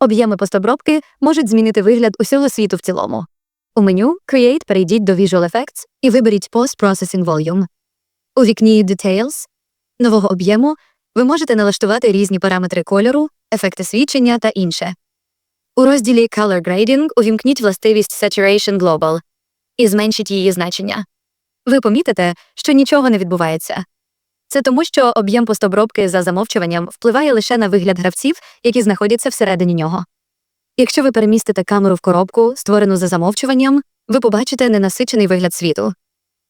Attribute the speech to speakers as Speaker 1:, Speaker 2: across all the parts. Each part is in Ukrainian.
Speaker 1: Об'єми постобробки можуть змінити вигляд усього світу в цілому. У меню Create перейдіть до Visual Effects і виберіть Post Processing Volume. У вікні Details нового об'єму ви можете налаштувати різні параметри кольору, ефекти свідчення та інше. У розділі Color Grading увімкніть властивість Saturation Global і зменшіть її значення. Ви помітите, що нічого не відбувається. Це тому, що об'єм постобробки за замовчуванням впливає лише на вигляд гравців, які знаходяться всередині нього. Якщо ви перемістите камеру в коробку, створену за замовчуванням, ви побачите ненасичений вигляд світу.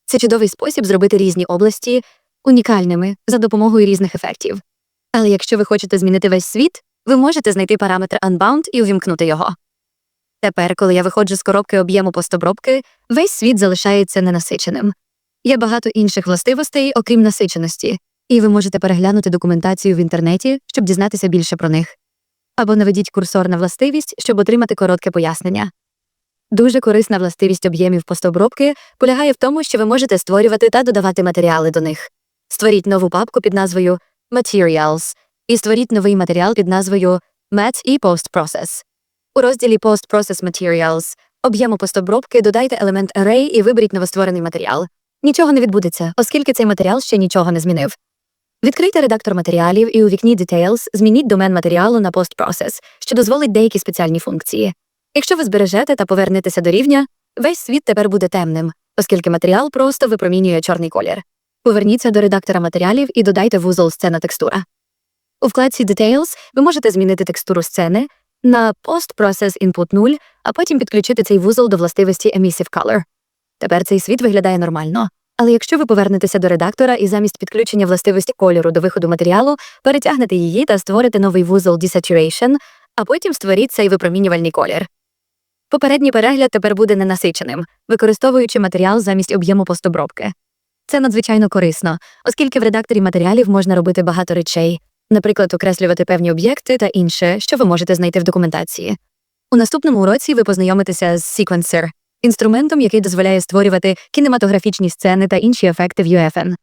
Speaker 1: Це чудовий спосіб зробити різні області унікальними за допомогою різних ефектів. Але якщо ви хочете змінити весь світ, ви можете знайти параметр Unbound і увімкнути його. Тепер, коли я виходжу з коробки об'єму постобробки, весь світ залишається ненасиченим. Є багато інших властивостей, окрім насиченості, і ви можете переглянути документацію в інтернеті, щоб дізнатися більше про них. Або наведіть курсор на властивість, щоб отримати коротке пояснення. Дуже корисна властивість об'ємів постобробки полягає в тому, що ви можете створювати та додавати матеріали до них. Створіть нову папку під назвою Materials і створіть новий матеріал під назвою Mat і Post Process. У розділі Post Process Materials об'єму постобробки додайте елемент Array і виберіть новостворений матеріал. Нічого не відбудеться, оскільки цей матеріал ще нічого не змінив. Відкрийте редактор матеріалів і у вікні Details змініть домен матеріалу на Post Process, що дозволить деякі спеціальні функції. Якщо ви збережете та повернетеся до рівня, весь світ тепер буде темним, оскільки матеріал просто випромінює чорний колір. Поверніться до редактора матеріалів і додайте вузол сцена текстура. У вкладці Details ви можете змінити текстуру сцени на Post Process Input 0, а потім підключити цей вузол до властивості Emissive Color. Тепер цей світ виглядає нормально. Але якщо ви повернетеся до редактора і замість підключення властивості кольору до виходу матеріалу перетягнете її та створите новий вузол Desaturation, а потім створіть цей випромінювальний колір. Попередній перегляд тепер буде ненасиченим, використовуючи матеріал замість об'єму постобробки. Це надзвичайно корисно, оскільки в редакторі матеріалів можна робити багато речей, наприклад, окреслювати певні об'єкти та інше, що ви можете знайти в документації. У наступному уроці ви познайомитеся з Sequencer – інструментом, який дозволяє створювати кінематографічні сцени та інші ефекти в UFN.